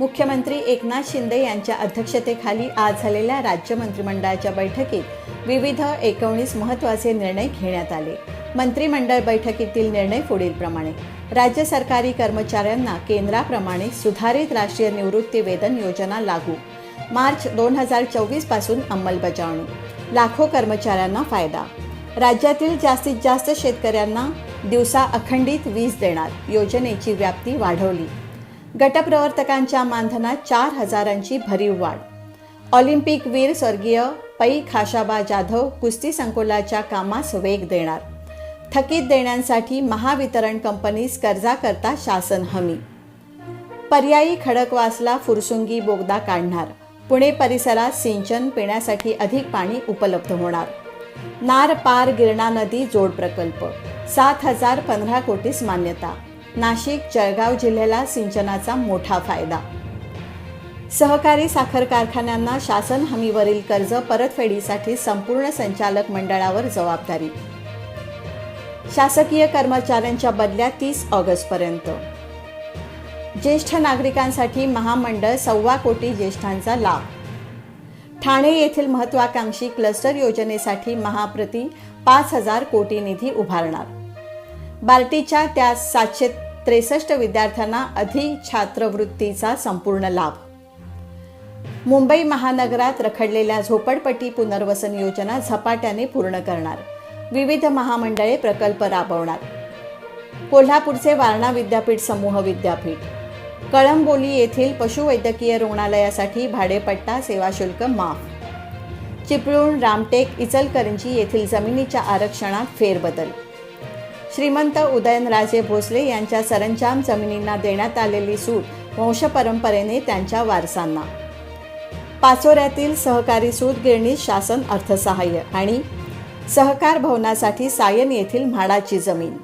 मुख्यमंत्री एकनाथ शिंदे यांच्या अध्यक्षतेखाली आज झालेल्या राज्य मंत्रिमंडळाच्या बैठकीत विविध एकोणीस महत्त्वाचे निर्णय घेण्यात आले. मंत्रिमंडळ बैठकीतील निर्णय पुढीलप्रमाणे राज्य सरकारी कर्मचाऱ्यांना केंद्राप्रमाणे सुधारित राष्ट्रीय निवृत्ती वेतन योजना लागू. मार्च दोन हजार चोवीसपासून अंमलबजावणी. लाखो कर्मचाऱ्यांना फायदा. राज्यातील जास्तीत जास्त शेतकऱ्यांना दिवसा अखंडित वीज देणार. योजनेची व्याप्ती वाढवली. गटप्रवर्तकांच्या मानधनात चार हजारांची भरीव वाढ. ऑलिम्पिक वीर स्वर्गीय पै खाशाबा जाधव कुस्ती संकुलाच्या कामास वेग देणार. थकीत देण्यांसाठी महावितरण कंपनीस कर्जाकरता शासन हमी. पर्यायी खडकवासला फुरसुंगी बोगदा काढणार. पुणे परिसरात सिंचन पिण्यासाठी अधिक पाणी उपलब्ध होणार. नार पार गिरणा नदी जोड प्रकल्प. सात हजार पंधरा कोटीस मान्यता. नाशिक जळगाव जिल्ह्याला सिंचनाचा मोठा फायदा. सहकारी साखर कारखान्यांना शासन हमीवरील कर्ज परतफेडीसाठी संपूर्ण संचालक मंडळावर जबाबदारी. शासकीय कर्मचाऱ्यांच्या बदल्या तीस ऑगस्टपर्यंत. ज्येष्ठ नागरिकांसाठी महामंडळ सव्वा कोटी ज्येष्ठांचा लाभ. ठाणे येथील महत्वाकांक्षी क्लस्टर योजनेसाठी महाप्रती पाच हजार कोटी निधी उभारणार. बार्टीच्या त्या सातशे त्रेसष्ट विद्यार्थ्यांना अधिक छात्रवृत्तीचा संपूर्ण लाभ. मुंबई महानगरात रखडलेल्या झोपडपट्टी पुनर्वसन योजना झपाट्याने पूर्ण करणार. विविध महामंडळे प्रकल्प राबवणार. कोल्हापूरचे वारणा विद्यापीठ समूह विद्यापीठ. कळंबोली येथील पशुवैद्यकीय रुग्णालयासाठी भाडेपट्टा सेवा शुल्क माफ. चिपळूण रामटेक इचलकरंजी येथील जमिनीच्या आरक्षणात फेरबदल. श्रीमंत उदयनराजे भोसले यांच्या सरंजाम जमिनींना देण्यात आलेली सूट वंशपरंपरेने त्यांच्या वारसांना. पाचोऱ्यातील सहकारी सूत गिरणी शासन अर्थसहाय्य आणि सहकार भवनासाठी सायन येथील म्हाडाची जमीन.